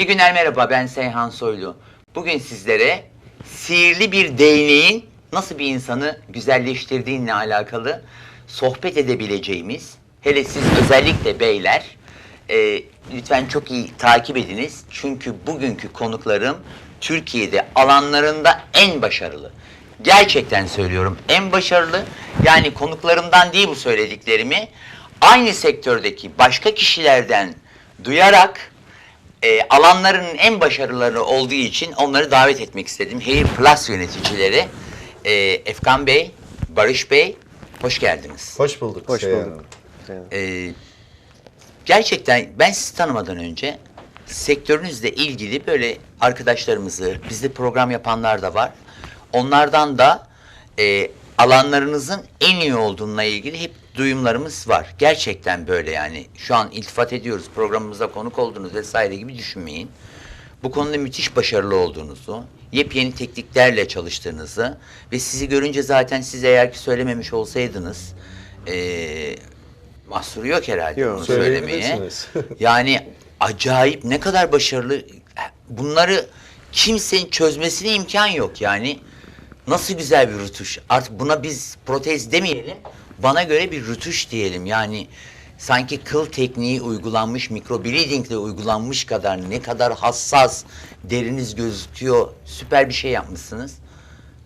İyi günler merhaba ben Seyhan Soylu. Bugün sizlere sihirli bir değneğin nasıl bir insanı güzelleştirdiğinle alakalı sohbet edebileceğimiz, hele siz özellikle beyler e, lütfen çok iyi takip ediniz. Çünkü bugünkü konuklarım Türkiye'de alanlarında en başarılı. Gerçekten söylüyorum en başarılı. Yani konuklarımdan değil bu söylediklerimi. Aynı sektördeki başka kişilerden duyarak e, alanlarının en başarıları olduğu için onları davet etmek istedim. Hair Plus yöneticileri e, Efkan Bey, Barış Bey hoş geldiniz. Hoş bulduk. Hoş Seyhan bulduk. Hanım. E, gerçekten ben sizi tanımadan önce sektörünüzle ilgili böyle arkadaşlarımızı, bizde program yapanlar da var. Onlardan da e, alanlarınızın en iyi olduğuna ilgili hep duyumlarımız var. Gerçekten böyle yani. Şu an iltifat ediyoruz. Programımıza konuk oldunuz vesaire gibi düşünmeyin. Bu konuda müthiş başarılı olduğunuzu, yepyeni tekniklerle çalıştığınızı ve sizi görünce zaten siz eğer ki söylememiş olsaydınız eee mahsuru yok herhalde Yok. bunu söylemeye. Yani acayip ne kadar başarılı bunları kimsenin çözmesine imkan yok yani. Nasıl güzel bir rütuş. Artık buna biz protez demeyelim. Bana göre bir rütuş diyelim. Yani sanki kıl tekniği uygulanmış, mikrobleedingle uygulanmış kadar ne kadar hassas deriniz gözüküyor. Süper bir şey yapmışsınız.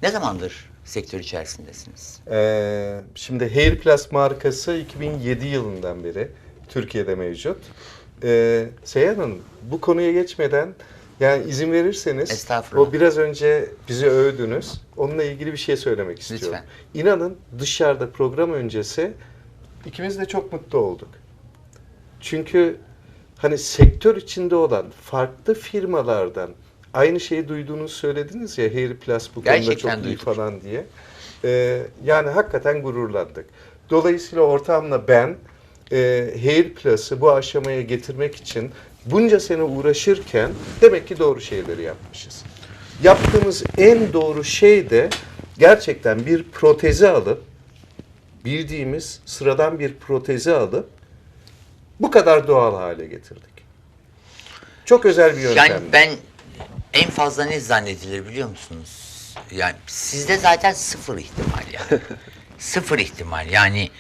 Ne zamandır sektör içerisindesiniz? Ee, şimdi Hair Plus markası 2007 yılından beri Türkiye'de mevcut. Ee, Seyhan Hanım bu konuya geçmeden yani izin verirseniz Estağfurullah. o biraz önce bizi övdünüz. Onunla ilgili bir şey söylemek istiyorum. Lütfen. İnanın dışarıda program öncesi ikimiz de çok mutlu olduk. Çünkü hani sektör içinde olan farklı firmalardan aynı şeyi duyduğunuzu söylediniz ya Hair Plus bu konuda Gerçekten çok iyi duyduk. falan diye. Ee, yani hakikaten gururlandık. Dolayısıyla ortağımla ben e, Hair Plus'ı bu aşamaya getirmek için bunca sene uğraşırken demek ki doğru şeyleri yapmışız. Yaptığımız en doğru şey de gerçekten bir protezi alıp bildiğimiz sıradan bir protezi alıp bu kadar doğal hale getirdik. Çok özel bir yöntem. Yani ben en fazla ne zannedilir biliyor musunuz? Yani sizde zaten sıfır ihtimal yani. sıfır ihtimal yani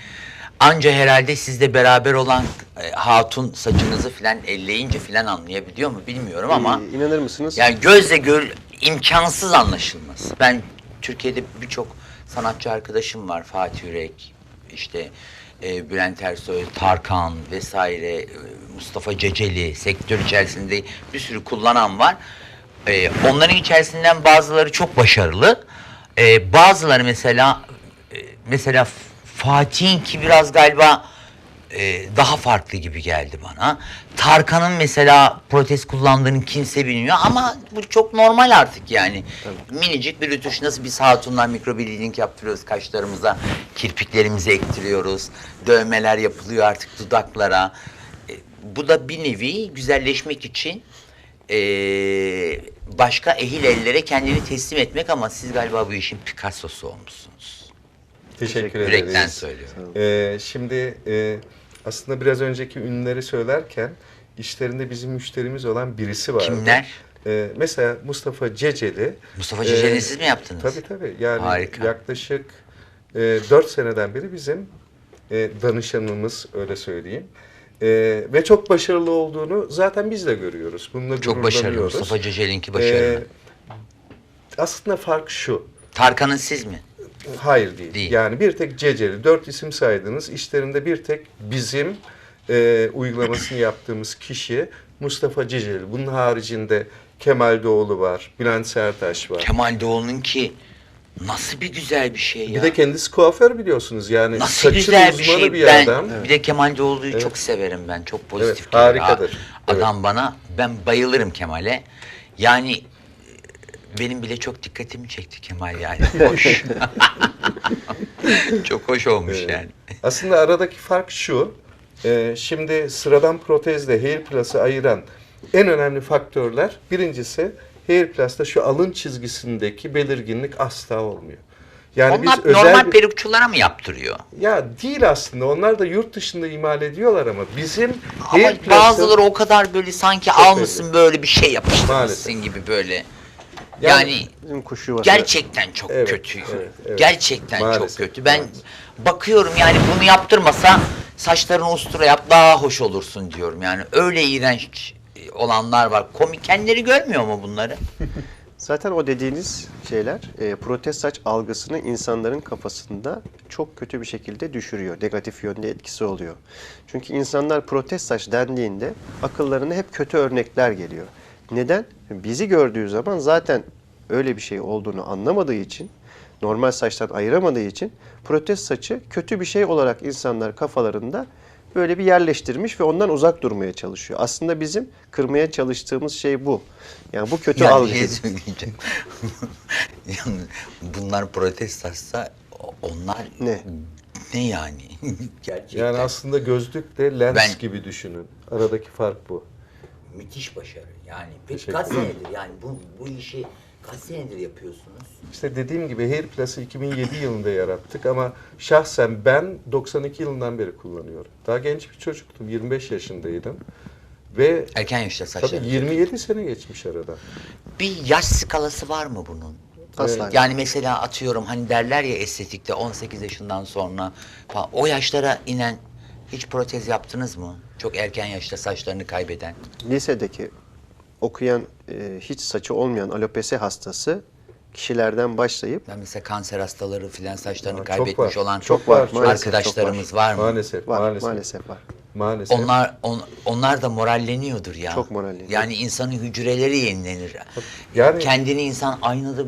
anca herhalde sizde beraber olan e, hatun saçınızı filan elleyince filan anlayabiliyor mu bilmiyorum ama Ee, inanır mısınız? yani gözle gör imkansız anlaşılmaz. Ben Türkiye'de birçok sanatçı arkadaşım var. Fatih Yürek, işte e, Bülent Ersoy, Tarkan vesaire, e, Mustafa Ceceli sektör içerisinde bir sürü kullanan var. E, onların içerisinden bazıları çok başarılı. E, bazıları mesela e, mesela Fatih'in ki biraz galiba e, daha farklı gibi geldi bana. Tarkan'ın mesela protez kullandığını kimse bilmiyor ama bu çok normal artık yani. Minicik bir rütuş nasıl biz hatunlar mikrobleeding yaptırıyoruz kaşlarımıza, kirpiklerimizi ektiriyoruz, dövmeler yapılıyor artık dudaklara. E, bu da bir nevi güzelleşmek için e, başka ehil ellere kendini teslim etmek ama siz galiba bu işin Picasso'su olmuşsunuz. Teşekkür Yürekten ederiz. söylüyorum. Ee, şimdi e, aslında biraz önceki ünlüleri söylerken işlerinde bizim müşterimiz olan birisi vardı. Kimler? Ee, mesela Mustafa Ceceli. Mustafa Ee, Ceceli'yi siz mi yaptınız? Tabii tabii. Yani Harika. yaklaşık e, 4 seneden beri bizim e, danışanımız öyle söyleyeyim. E, ve çok başarılı olduğunu zaten biz de görüyoruz. Bununla Çok başarılı. gururlanıyoruz. Mustafa Ceceli'ninki başarılı. Ee, aslında fark şu. Tarkan'ın siz mi? Hayır değil. Değil. Yani bir tek Ceceli, dört isim saydınız. İşlerinde bir tek bizim e, uygulamasını yaptığımız kişi Mustafa Ceceli. Bunun haricinde Kemal Doğulu var, Bülent Sertaş var. Kemal Doğulu'nunki nasıl bir güzel bir şey ya. Bir de kendisi kuaför biliyorsunuz. Yani nasıl güzel bir şey. bir ben adam. bir de Kemal Doğulu'yu çok severim ben. Çok pozitif. Evet, harikadır. Ha, Adam bana ben bayılırım Kemal'e. Yani benim bile çok dikkatimi çekti Kemal yani. Hoş. çok hoş olmuş Evet. yani. Aslında aradaki fark şu. e, şimdi sıradan protezle Hair Plus'ı ayıran en önemli faktörler birincisi Hair Plus'ta şu alın çizgisindeki belirginlik asla olmuyor. Yani Onlar biz özel normal bir- perukçulara mı yaptırıyor? ya değil aslında. Onlar da yurt dışında imal ediyorlar ama bizim Ama bazıları o kadar böyle sanki almışsın böyle bir şey yapıştırmışsın Maalesef. gibi böyle. Yani- Yani, Bizim kuş yuvası. gerçekten çok Evet, kötü. evet, evet. Gerçekten Maalesef, çok kötü. Ben maalesef. bakıyorum yani bunu yaptırmasa saçlarını ustura yap daha hoş olursun diyorum. Yani öyle iğrenç olanlar var. Komik kendileri görmüyor mu bunları? Zaten o dediğiniz şeyler e, protez saç algısını insanların kafasında çok kötü bir şekilde düşürüyor. Negatif yönde etkisi oluyor. Çünkü insanlar protez saç dendiğinde akıllarına hep kötü örnekler geliyor. Neden? Bizi gördüğü zaman zaten öyle bir şey olduğunu anlamadığı için, normal saçtan ayıramadığı için protez saçı kötü bir şey olarak insanlar kafalarında böyle bir yerleştirmiş ve ondan uzak durmaya çalışıyor. Aslında bizim kırmaya çalıştığımız şey bu. Yani bu kötü Yani algı. şey söyleyeceğim. yani bunlar protestasa onlar Ne? Ne yani? Gerçekten. Yani aslında gözlük de lens Ben- gibi düşünün. Aradaki fark bu. Müthiş başarı. Yani peki kaç senedir yani bu bu işi kaç senedir yapıyorsunuz? İşte dediğim gibi Hair Plus'ı 2007 yılında yarattık ama şahsen ben 92 yılından beri kullanıyorum. Daha genç bir çocuktum, 25 yaşındaydım. Ve Erken yaşta tabii saçları. 27 sene geçmiş arada. Bir yaş skalası var mı bunun? Asla. Yani mesela atıyorum hani derler ya estetikte 18 yaşından sonra falan, o yaşlara inen hiç protez yaptınız mı? Çok erken yaşta saçlarını kaybeden. lisedeki okuyan e, hiç saçı olmayan alopesi hastası kişilerden başlayıp Ben mesela kanser hastaları filan saçlarını Aa, çok kaybetmiş var, olan çok var, maalesef arkadaşlarımız çok var. mı? Maalesef, var maalesef. maalesef, var. Maalesef. Onlar on- onlar da moralleniyordur ya. Çok moralleniyor. Yani insanın hücreleri yenilenir. Yani- kendini insan aynada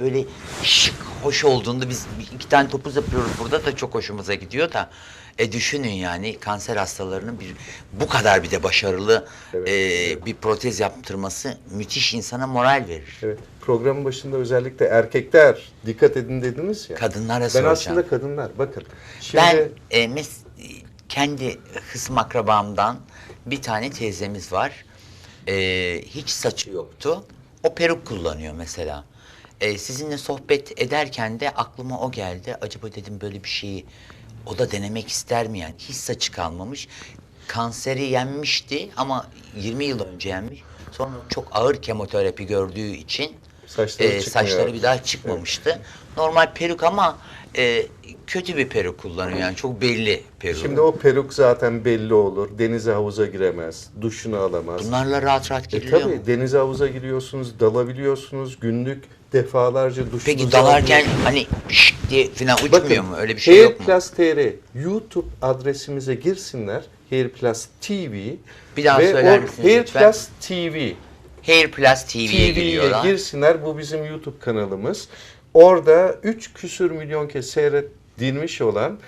böyle şık, hoş olduğunda biz iki tane topuz yapıyoruz burada da çok hoşumuza gidiyor da. E düşünün yani kanser hastalarının bir bu kadar bir de başarılı Evet, e, bir protez yaptırması müthiş insana moral verir. Evet. Programın başında özellikle erkekler dikkat edin dediniz ya. Kadınlara Ben soracağım. aslında kadınlar. Bakın. Şimdi Ben e, mes- kendi hısım akrabamdan bir tane teyzemiz var. E, hiç saçı yoktu. O peruk kullanıyor mesela. E, sizinle sohbet ederken de aklıma o geldi. Acaba dedim böyle bir şeyi o da denemek ister mi yani? Hiç saçı kalmamış. Kanseri yenmişti ama 20 yıl önce yenmiş. Sonra çok ağır kemoterapi gördüğü için Saçları e, çıkmıyor. saçları bir daha çıkmamıştı. Normal peruk ama e, kötü bir peruk kullanıyor yani çok belli peruk. Şimdi o peruk zaten belli olur. Denize havuza giremez. Duşunu alamaz. Bunlarla rahat rahat E giriliyor mu? tabii denize havuza giriyorsunuz, dalabiliyorsunuz. Günlük defalarca duşunuzu Peki dalarken hani şık diye falan uçmuyor Bakın, mu? Öyle bir şey Hair yok mu? Plus TR YouTube adresimize girsinler. Hair Plus TV. Bir daha ve söyler misiniz Hair lütfen? Plus TV. Hair Plus TV'ye TV'ye giriyorlar. girsinler. Bu bizim YouTube kanalımız. Orada 3 küsür milyon kez seyredilmiş olan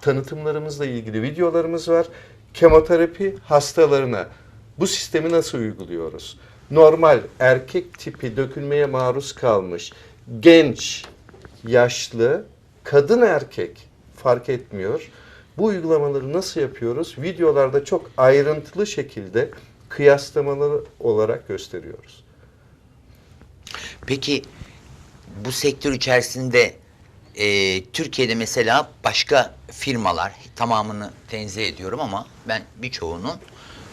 tanıtımlarımızla ilgili videolarımız var. Kemoterapi hastalarına bu sistemi nasıl uyguluyoruz? Normal erkek tipi dökülmeye maruz kalmış genç, yaşlı, kadın erkek fark etmiyor. Bu uygulamaları nasıl yapıyoruz? Videolarda çok ayrıntılı şekilde kıyaslamaları olarak gösteriyoruz. Peki bu sektör içerisinde e, Türkiye'de mesela başka firmalar tamamını tenzih ediyorum ama ben birçoğunun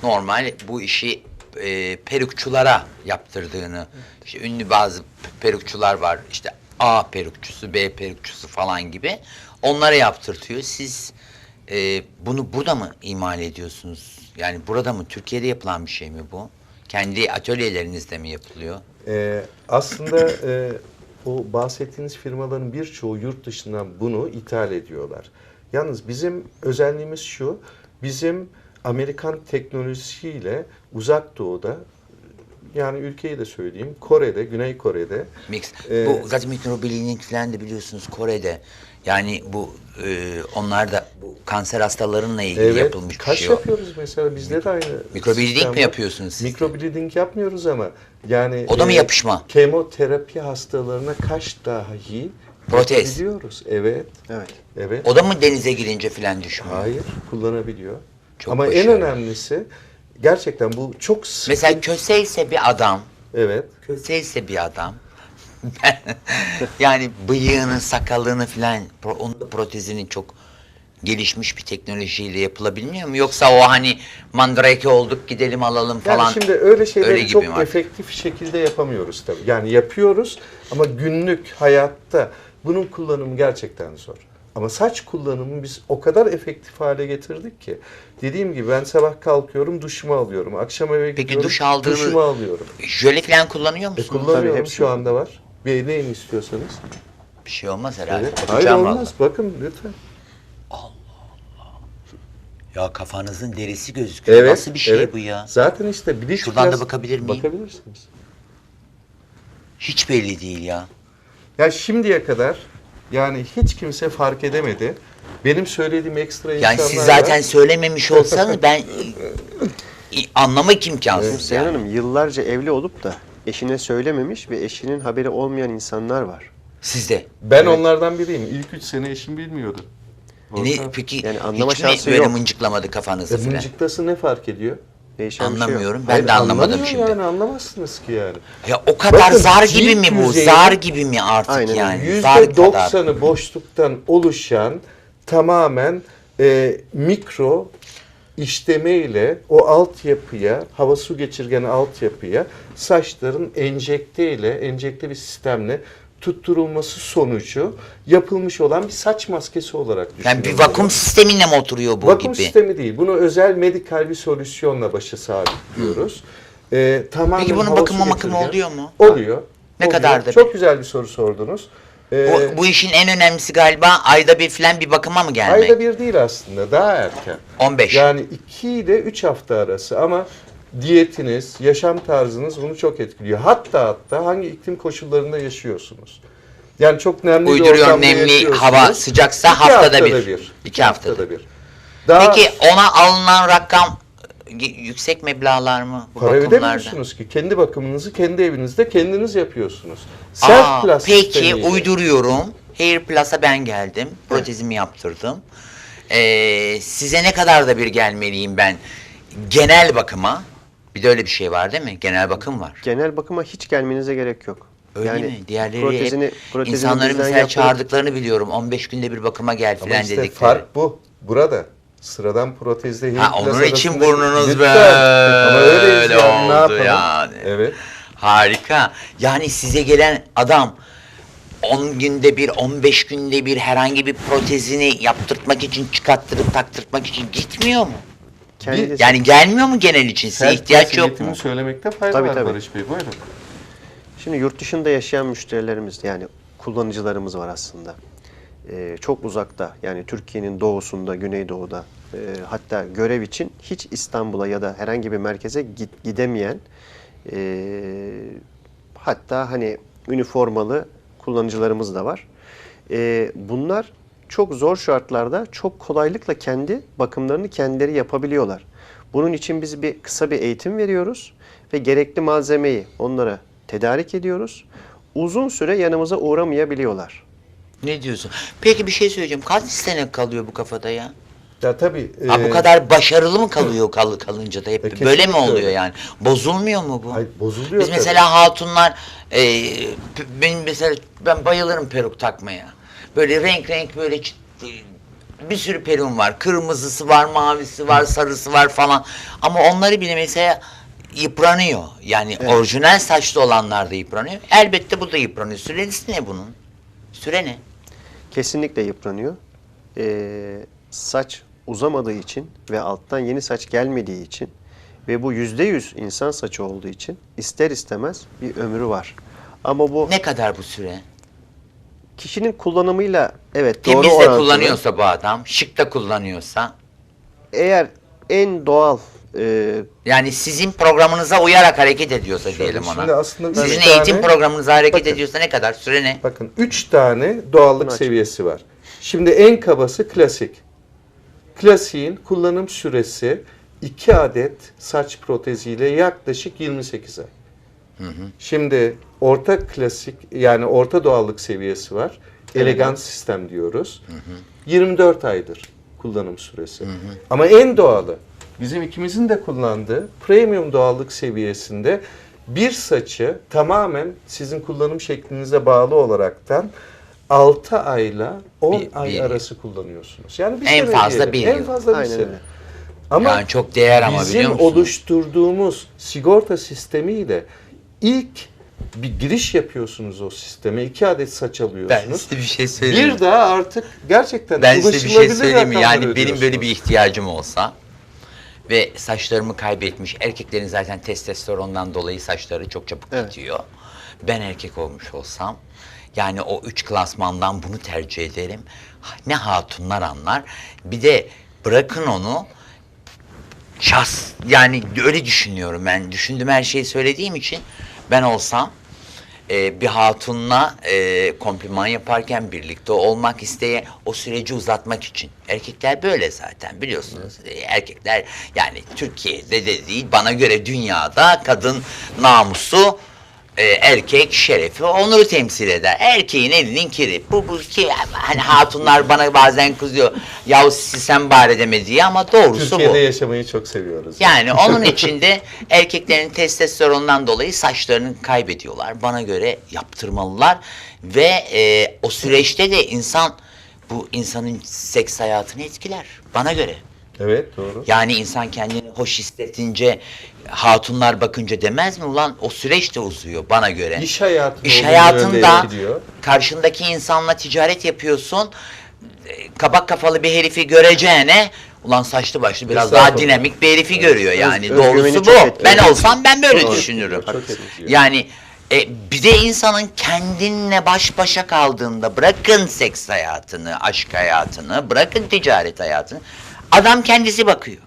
normal bu işi e, perukçulara yaptırdığını işte ünlü bazı perukçular var işte A perukçusu B perukçusu falan gibi onlara yaptırtıyor. Siz e, bunu burada mı imal ediyorsunuz? Yani burada mı Türkiye'de yapılan bir şey mi bu? Kendi atölyelerinizde mi yapılıyor? Ee, aslında e, o bahsettiğiniz firmaların birçoğu yurt dışından bunu ithal ediyorlar. Yalnız bizim özelliğimiz şu, bizim Amerikan teknolojisiyle uzak doğuda, yani ülkeyi de söyleyeyim, Kore'de, Güney Kore'de Mix. Ee, bu zaten mikrobillingin falan da biliyorsunuz Kore'de. Yani bu e, onlar da bu kanser hastalarınla ilgili Evet, yapılmış bir kaç şey o. yapıyoruz mesela bizde de aynı. Mikrobleeding mi yapıyorsunuz siz? Mikrobleeding yapmıyoruz ama yani O da mı e, yapışma? Kemoterapi hastalarına kaş dahi Protez. yapabiliyoruz. Evet. Evet. Evet. O da mı denize girince falan düşmüyor? Hayır, kullanabiliyor. Çok Ama en başarılı. önemlisi gerçekten bu çok sık. Mesela köse ise bir adam, Evet. köse ise bir adam yani bıyığını, sakalını filan onun da protezinin çok gelişmiş bir teknolojiyle yapılabiliyor mu? Yoksa o hani mandrake olduk gidelim alalım Yani falan. şimdi öyle şeyleri öyle çok var? efektif şekilde yapamıyoruz tabii. Yani yapıyoruz ama günlük hayatta bunun kullanımı gerçekten zor. Ama saç kullanımı biz o kadar efektif hale getirdik ki. Dediğim gibi ben sabah kalkıyorum duşumu alıyorum. Akşam eve Peki gidiyorum duş aldığını- duşumu alıyorum. Jöle falan kullanıyor E, musun? kullanıyorum hepsi şu var. anda var. Beğeneyin istiyorsanız. Bir şey olmaz herhalde. Evet. Hayır olmaz. vallahi. Bakın lütfen. Ya kafanızın derisi gözüküyor. Evet. Nasıl bir şey evet. bu ya? Zaten işte bilinç Şuradan da bakabilir miyim? Bakabilirsiniz. Hiç belli değil ya. Ya şimdiye kadar yani hiç kimse fark edemedi. Benim söylediğim ekstra Yani insanlar siz zaten var. söylememiş olsanız ben e, anlamak imkansız. Seyhan yani. Hanım yıllarca evli olup da eşine söylememiş ve eşinin haberi olmayan insanlar var. Sizde. Ben onlardan biriyim. İlk üç sene eşim bilmiyordu. E Ne, Orta- peki Yani anlama hiç mi şansı böyle yok. mıncıklamadı kafanızı E, falan? mıncıktası ne fark ediyor? Değişen bir şey yok. Anlamıyorum. Ben Hayır, de anlamadım anlamıyor şimdi. Yani anlamazsınız ki yani. Ya o kadar Bakın, zar cilt gibi mi bu? yüzeyi- Zar gibi mi artık Aynen yani? Zar Yüzde kadar. doksanı boşluktan oluşan tamamen e, mikro işleme ile o altyapıya, hava su geçirgen altyapıya saçların enjekte ile, enjekte bir sistemle tutturulması sonucu yapılmış olan bir saç maskesi olarak düşünün. Yani bir vakum sistemine mi oturuyor bu Vakum gibi? sistemi değil. Bunu özel medikal bir solüsyonla başa sabitliyoruz. Ee, tamamen Peki bunun bakımı geçirgen. oluyor mu? Oluyor. Ne Oluyor. kadar da Çok güzel bir soru sordunuz. Ee, Bu, bu işin en önemlisi galiba ayda bir filan bir bakıma mı gelmek? ayda bir değil aslında. Daha erken. 15. Yani 2 ile 3 hafta arası ama diyetiniz, yaşam tarzınız bunu çok etkiliyor. Hatta hatta hangi iklim koşullarında yaşıyorsunuz? Yani çok nemli bir Uyduruyor ortamda nemli hava sıcaksa İki haftada bir. İki haftada. bir. Daha Peki ona alınan rakam yüksek meblağlar mı bu para ödemiyorsunuz ki. Kendi bakımınızı kendi evinizde kendiniz yapıyorsunuz. Aa, Self plus peki sistemiyle. uyduruyorum. Hair Plus'a ben geldim. Protezimi yaptırdım. Ee, size ne kadar da bir gelmeliyim ben? Genel bakıma. Bir de öyle bir şey var değil mi? Genel bakım var. Genel bakıma hiç gelmenize gerek yok. Öyle yani mi? Diğerleri protezini, hep protezini insanları mesela yaptırıp- çağırdıklarını biliyorum. 15 günde bir bakıma gel Ama filan işte dedikleri. fark bu. Burada. Sıradan protezde Ha, onun için burnunuz Lütfen. böyle yani, ne oldu yapalım? yani. Evet. Harika. Yani size gelen adam 10 günde bir, 15 günde bir herhangi bir protezini yaptırtmak için, çıkarttırıp taktırtmak için gitmiyor mu? Kendisi- Yani gelmiyor mu genel için? Size ihtiyaç yok mu? söylemekte fayda Tabii, var tabii. Barış Bey. Buyurun. Şimdi yurt dışında yaşayan müşterilerimiz yani kullanıcılarımız var aslında. Ee, çok uzakta yani Türkiye'nin doğusunda, güneydoğuda e, hatta görev için hiç İstanbul'a ya da herhangi bir merkeze git, gidemeyen e, hatta hani üniformalı kullanıcılarımız da var. E, bunlar çok zor şartlarda çok kolaylıkla kendi bakımlarını kendileri yapabiliyorlar. Bunun için biz bir kısa bir eğitim veriyoruz ve gerekli malzemeyi onlara tedarik ediyoruz. Uzun süre yanımıza uğramayabiliyorlar. Ne diyorsun? Peki bir şey söyleyeceğim. Kaç sene kalıyor bu kafada ya? Ya tabii. Ha, bu e, kadar başarılı mı kalıyor kal kalınca da hep E, böyle mi kesinlikle oluyor öyle. yani? Bozulmuyor mu bu? Hayır, bozuluyor Biz tabii. mesela hatunlar e, p- ben mesela ben bayılırım peruk takmaya. Böyle renk renk böyle bir sürü peruğum var. Kırmızısı var, mavisi var, sarısı var falan. Ama onları bile mesela yıpranıyor. Yani orijinal saçlı olanlar da yıpranıyor. Elbette bu da yıpranıyor. Süresi ne bunun? Süre ne? Kesinlikle yıpranıyor. Ee, saç uzamadığı için ve alttan yeni saç gelmediği için ve bu yüzde yüz insan saçı olduğu için ister istemez bir ömrü var. Ama bu Ne kadar bu süre? Kişinin kullanımıyla evet doğru Temiz de orantılı. kullanıyorsa bu adam, şık da kullanıyorsa, Eğer en doğal e, yani sizin programınıza uyarak hareket ediyorsa diyelim ona. şimdi aslında Sizin üç eğitim tane- programınıza hareket Bakın. ediyorsa ne kadar? Süre ne? Bakın 3 tane doğallık Bunu aç. seviyesi var. Şimdi en kabası klasik. Klasiğin kullanım süresi 2 adet saç proteziyle yaklaşık 28 ay. Şimdi orta klasik yani orta doğallık seviyesi var. Elegant sistem diyoruz. 24 aydır kullanım süresi. Ama en doğalı bizim ikimizin de kullandığı premium doğallık seviyesinde bir saçı tamamen sizin kullanım şeklinize bağlı olaraktan 6 ayla 10 Bir- ay bir- arası kullanıyorsunuz. Yani bir En sene fazla diyelim. bir En yıl. fazla bir sene. öyle. Ama yani çok değer ama bizim biliyor musun? oluşturduğumuz sigorta sistemiyle ilk bir giriş yapıyorsunuz o sisteme. iki adet saç ben alıyorsunuz. size bir şey söyleyeyim. Bir daha artık gerçekten Ben size bir şey söyleyeyim mi? Yani benim böyle bir ihtiyacım olsa ve saçlarımı kaybetmiş erkeklerin zaten testosterondan dolayı saçları çok çabuk Evet. gidiyor. Ben erkek olmuş olsam yani o üç klasmandan bunu tercih ederim. Ne hatunlar anlar. Bir de bırakın onu şahs yani öyle düşünüyorum ben. Düşündüğüm her şeyi söylediğim için ben olsam e, bir hatunla e, kompliman yaparken birlikte olmak isteye o süreci uzatmak için. Erkekler böyle zaten biliyorsunuz. E, erkekler yani Türkiye'de de değil bana göre dünyada kadın namusu e, erkek şerefi onuru temsil eder. Erkeğin elinin kiri. Bu bu ki hani hatunlar bana bazen kızıyor. Yahu sen bari deme diye ama doğrusu Türkiye'de bu. yaşamayı çok seviyoruz. Yani onun içinde erkeklerin testosterondan dolayı saçlarını kaybediyorlar. Bana göre yaptırmalılar ve e, o süreçte de insan bu insanın seks hayatını etkiler. Bana göre. Evet doğru. Yani insan kendini hoş hissettince hatunlar bakınca demez mi ulan o süreç de uzuyor bana göre. İş hayatı İş hayatında karşındaki insanla ticaret yapıyorsun. Kabak kafalı bir herifi göreceğine ulan saçlı başlı biraz daha dinamik bir herifi görüyor yani. özgüveni Doğrusu bu. Ben olsam ben böyle Çok düşünürüm. çok. Yani e, bir de insanın kendinle baş başa kaldığında bırakın seks hayatını, aşk hayatını, bırakın ticaret hayatını. Adam kendisi bakıyor.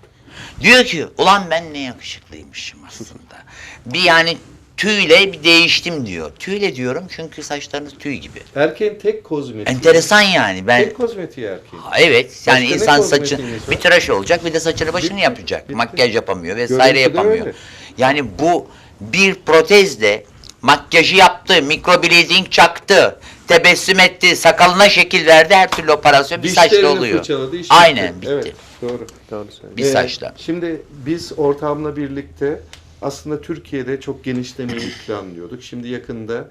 Diyor ki ulan ben ne yakışıklıymışım aslında. Bir yani tüyle bir değiştim diyor. Tüyle diyorum çünkü saçlarınız tüy gibi. Erkeğin tek kozmetiği. Enteresan yani. Ben Tek kozmetiği erkeğin. Ha, Evet yani Başka ne insan saçı kozmetiğiniz var? bir tıraş olacak bir de saçını başını Bitti, yapacak. bitti. Makyaj yapamıyor vesaire Görüntü de yapamıyor. öyle. Yani bu bir protezle makyajı yaptı, mikroblading çaktı, tebessüm etti, sakalına şekil verdi her türlü operasyon bir saçla Dişlerini oluyor. fırçaladı, iş Aynen bitti. bitti. Evet doğru. Doğru söylüyorsun. Bir saçla. Şimdi biz ortağımla birlikte aslında Türkiye'de çok genişlemeyi planlıyorduk. Şimdi yakında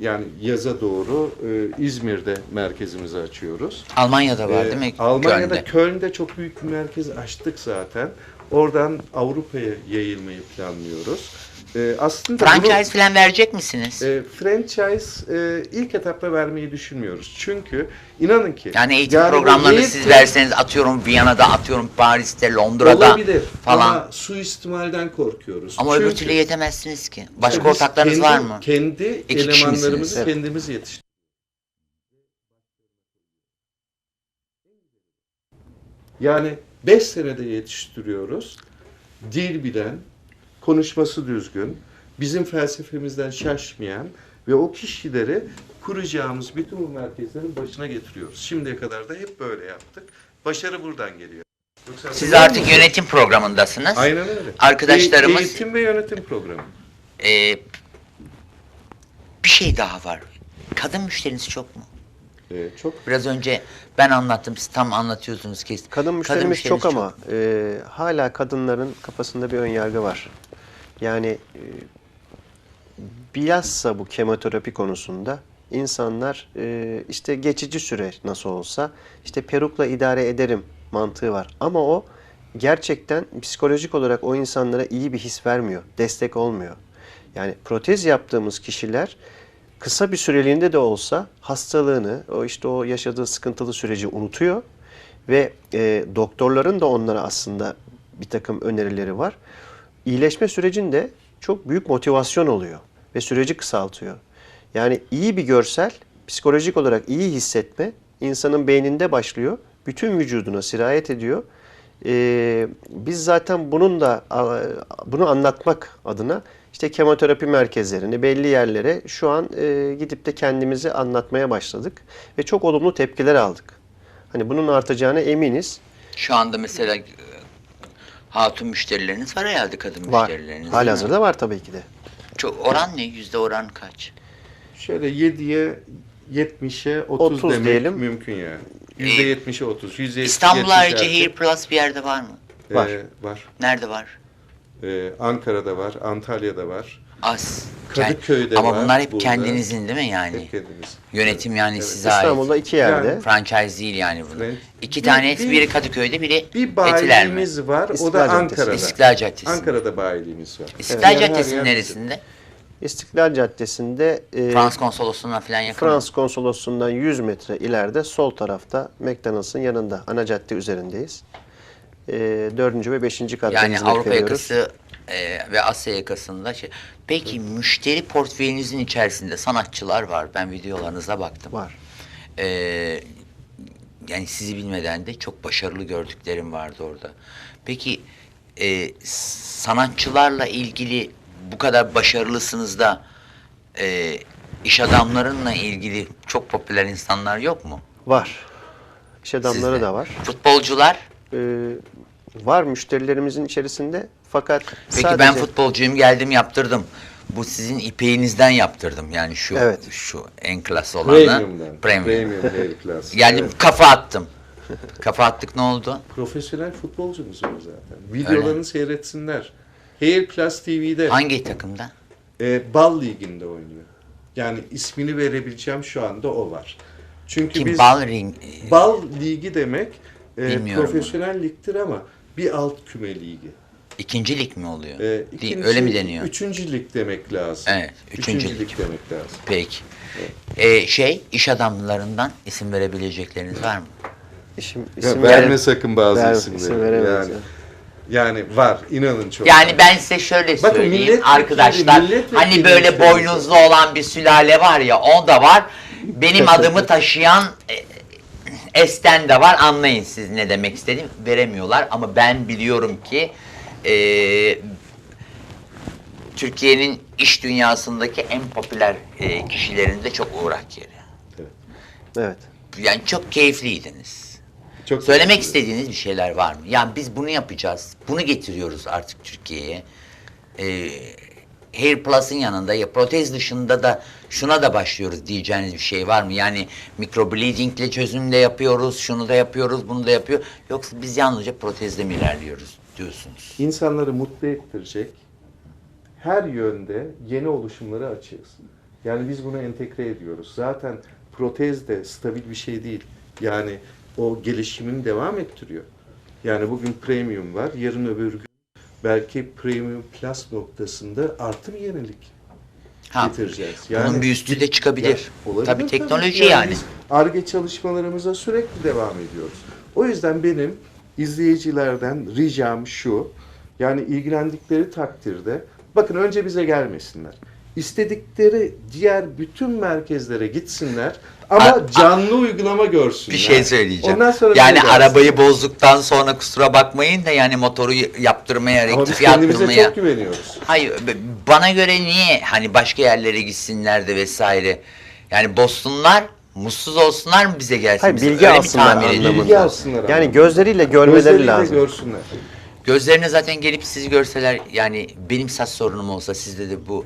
yani yaza doğru e, İzmir'de merkezimizi açıyoruz. Almanya'da var Ee, değil mi? Almanya'da Köln'de. Köln'de çok büyük bir merkez açtık zaten. Oradan Avrupa'ya yayılmayı planlıyoruz. Ee, aslında bunu- Franchise falan verecek misiniz? e, franchise e, ilk etapta vermeyi düşünmüyoruz. Çünkü inanın ki yani eğitim yani programlarını eğitim- siz verseniz atıyorum Viyana'da, atıyorum Paris'te, Londra'da olabilir falan. ama suistimalden korkuyoruz. Ama öbür Çünkü türlü yetemezsiniz ki. Başka biz ortaklarınız kendi- var mı? Kendi İki elemanlarımızı? Evet. kendimiz yetiştiriyoruz. Yani 5 senede yetiştiriyoruz. Dil bilen, konuşması düzgün, bizim felsefemizden şaşmayan ve o kişileri kuracağımız bütün bu merkezlerin başına getiriyoruz. Şimdiye kadar da hep böyle yaptık. Başarı buradan geliyor. Yoksa Siz artık yönetim programındasınız. Aynen öyle. Arkadaşlarımız- E- Eğitim ve yönetim programı. Ee, bir şey daha var. Kadın müşteriniz çok mu? Ee, çok Biraz önce ben anlattım, siz tam anlatıyorsunuz ki. Kadın müşterimiz müşteriniz çok ama e, hala kadınların kafasında bir ön yargı var. Yani e, bilhassa bu kemoterapi konusunda insanlar e, işte geçici süre nasıl olsa işte perukla idare ederim mantığı var. Ama o gerçekten psikolojik olarak o insanlara iyi bir his vermiyor, destek olmuyor. Yani protez yaptığımız kişiler kısa bir süreliğinde de olsa hastalığını, o işte o yaşadığı sıkıntılı süreci unutuyor ve e, doktorların da onlara aslında bir takım önerileri var. İyileşme sürecinde çok büyük motivasyon oluyor ve süreci kısaltıyor. Yani iyi bir görsel, psikolojik olarak iyi hissetme insanın beyninde başlıyor, bütün vücuduna sirayet ediyor. Ee, biz zaten bunun da bunu anlatmak adına işte kemoterapi merkezlerini belli yerlere şu an e, gidip de kendimizi anlatmaya başladık ve çok olumlu tepkiler aldık. Hani bunun artacağına eminiz. Şu anda mesela e, hatun müşterileriniz var herhalde kadın Var. müşterileriniz. değil mi? Halihazırda var tabii ki de. Çok, oran ne? Yüzde oran kaç? Şöyle 7'ye 70'e 30, 30 demek diyelim. mümkün yani. Ee, %70'e 30, %70 İstanbul harici. Hair Plus bir yerde var mı? Var. Ee, var. Nerede var? Ee, Ankara'da var, Antalya'da var. Az. Kadıköy'de Ama var, bunlar hep burada. kendinizin değil mi yani? Hep kendimiz. Yönetim yani Evet. size ait. İstanbul'da iki yerde. Yani- Franchise değil yani bunlar. Evet. İki Bir- tanesi bir- biri Kadıköy'de biri Bir Etiler mi? bayiliğimiz var. o İstiklal da Caddesi. Ankara'da. İstiklal Caddesi. Ankara'da bayiliğimiz var. İstiklal her Caddesi'nin yer- neresinde? İstiklal Caddesi'nde e, Fransız konsolosluğuna falan yakın. mı? Fransız konsolosluğundan 100 metre ileride sol tarafta McDonald's'ın yanında ana cadde üzerindeyiz. E, dördüncü ve beşinci katta Yani hizmet Avrupa veriyoruz. yakası e, ve Asya yakasında şey. Peki müşteri portföyünüzün içerisinde sanatçılar var. Ben videolarınıza baktım. Var. Ee, yani sizi bilmeden de çok başarılı gördüklerim vardı orada. Peki e, sanatçılarla ilgili bu kadar başarılısınız da e, iş adamlarınla ilgili çok popüler insanlar yok mu? Var. İş adamları Sizde? da var. Futbolcular? E, var müşterilerimizin içerisinde fakat Peki sadece ben futbolcuyum geldim yaptırdım. Bu sizin ipeğinizden yaptırdım yani şu Evet. şu en klas olanı. Premium'dan. Premium. Premium Class. Yani Evet. kafa attım. kafa attık ne oldu? Profesyonel futbolcumuz o zaten. Videolarını seyretsinler. Hair Plus TV'de Hangi takımda? e, Bal Ligi'nde oynuyor. Yani ismini verebileceğim şu anda o var. Çünkü Kim biz Bal Ring? Bal Ligi demek e, Bilmiyorum profesyonel ligdir ama bir alt küme ligi. İkinci lig mi oluyor? E, Değil, ikinci- öyle mi deniyor? Üçüncü lig demek lazım. Evet, üçüncü lig. lig demek lazım. Peki. Ee, şey iş adamlarından isim verebilecekleriniz var mı? işim, Ya isim verme vere- sakın bazı ver- isimleri. isim yani, ya. yani var inanın çok. Yani var. ben size şöyle Bakın söyleyeyim arkadaşlar. Hani böyle boynuzlu olan bir sülale var ya o da var. Benim adımı taşıyan Esten de var. Anlayın siz ne demek istedim. Veremiyorlar ama ben biliyorum ki e, Türkiye'nin iş dünyasındaki en popüler e, kişilerinde çok uğrak yeri. Evet. Yani çok keyifliydiniz. çok Söylemek ederim. istediğiniz bir şeyler var mı? Yani biz bunu yapacağız. Bunu getiriyoruz artık Türkiye'ye. Ee, Hair Plus'ın yanında ya protez dışında da şuna da başlıyoruz diyeceğiniz bir şey var mı? Yani microbleedingle çözüm de yapıyoruz, şunu da yapıyoruz, bunu da yapıyor. Yoksa biz yalnızca protezle mi ilerliyoruz diyorsunuz? İnsanları mutlu ettirecek her yönde yeni oluşumları açığız. Yani biz bunu entegre ediyoruz. Zaten protez de stabil bir şey değil. Yani o gelişimini devam ettiriyor. Yani bugün premium var, yarın öbür gün belki premium plus noktasında artı bir yenilik Ha, getireceğiz. bunun bir üstü de çıkabilir. Ya, olabilir Tabii teknoloji yani. biz Ar-Ge çalışmalarımıza sürekli devam ediyoruz. O yüzden benim izleyicilerden ricam şu. Yani ilgilendikleri takdirde bakın önce bize gelmesinler. İstedikleri diğer bütün merkezlere gitsinler ama A- canlı uygulama görsünler. Bir şey söyleyeceğim. Ondan sonra yani arabayı bozduktan sonra kusura bakmayın da yani motoru yaptırmaya, Ama biz kendimize attırmaya. çok güveniyoruz. Hayır bana göre niye hani başka yerlere gitsinler de vesaire. Yani bozsunlar, mutsuz olsunlar mı bize gelsin? Hayır, Biz bilgi öyle mi alsınlar ediyoruz? Bilgi alsınlar Yani gözleriyle görmeleri Gözleriyle lazım. görsünler. Gözlerine zaten gelip sizi görseler yani benim saç sorunum olsa sizde de bu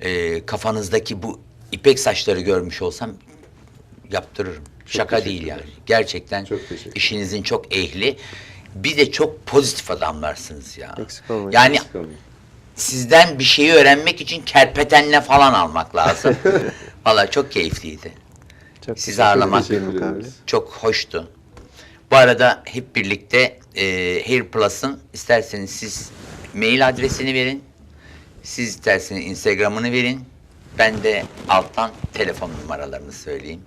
e, kafanızdaki bu ipek saçları görmüş olsam yaptırırım. Şaka değil yani. Gerçekten Çok teşekkür işinizin çok ehli. Bir de çok pozitif adamlarsınız ya. Eksik olmayın. Yani Eksik olmayın. sizden bir şeyi öğrenmek için kerpetenle falan almak lazım. Valla çok keyifliydi. Çok Sizi ağırlamak çok hoştu. Bu arada hep birlikte e, Hair Plus'ın isterseniz siz mail adresini verin. Siz isterseniz Instagram'ını verin. Ben de alttan telefon numaralarını söyleyeyim.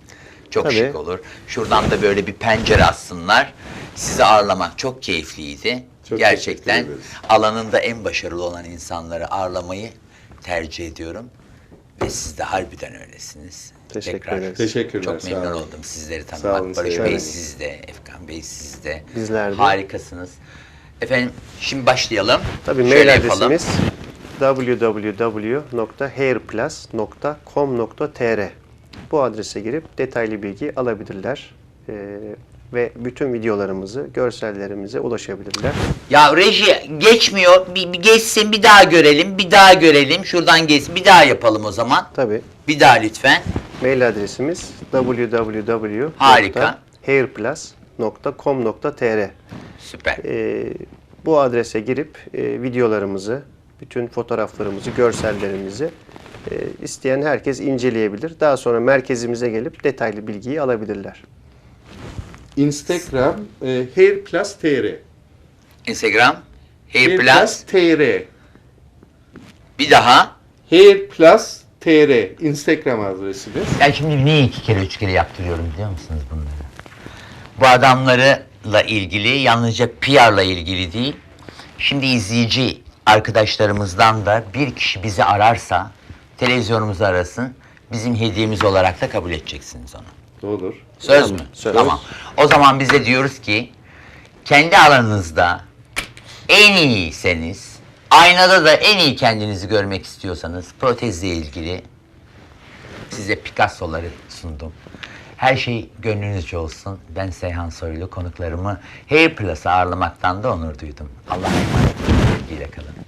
Çok Tabii. şık olur. Şuradan da böyle bir pencere assınlar. Sizi ağırlamak çok keyifliydi. Çok Gerçekten teşekkür ederiz. alanında en başarılı olan insanları ağırlamayı tercih ediyorum. Ve siz de harbiden öylesiniz. Teşekkür ederiz. Teşekkürler, Çok sağ memnun olun. oldum sizleri Sağ tanımak. olun, Barış Bey olun. sizde, Efkan Bey sizde. Bizler de. Harikasınız. Efendim şimdi başlayalım. Tabii Şöyle mail yapalım. adresimiz www.hairplus.com.tr Bu adrese girip detaylı bilgi alabilirler. Ee, ve bütün videolarımızı, görsellerimize ulaşabilirler. Ya reji geçmiyor. Bir, bir geçsin bir daha görelim. Bir daha görelim. Şuradan geçsin. Bir daha yapalım o zaman. Tabii Bir daha lütfen. mail adresimiz www.hairplus.com.tr Süper. Ee, bu adrese girip e, videolarımızı, Bütün fotoğraflarımızı, görsellerimizi e, isteyen herkes inceleyebilir. Daha sonra merkezimize gelip detaylı bilgiyi alabilirler. Instagram e, Hair Plus TR. Instagram Hair Hair Plus TR. bir daha Hair Plus TR Instagram adresimiz. Ben şimdi niye iki kere üç kere yaptırıyorum biliyor musunuz bunları? Bu adamlarla ilgili yalnızca PR'la ilgili değil. Şimdi izleyici arkadaşlarımızdan da bir kişi bizi ararsa televizyonumuzu arasın. Bizim hediyemiz olarak da kabul edeceksiniz onu. Olur. Söz mü? Söz. Tamam. O zaman bize diyoruz ki kendi alanınızda en iyiyseniz, aynada da en iyi kendinizi görmek istiyorsanız protezle ilgili size Picasso'ları sundum. Her şey gönlünüzce olsun. Ben Seyhan Soylu konuklarımı Hair Plus'a ağırlamaktan da onur duydum. Allah'a emanet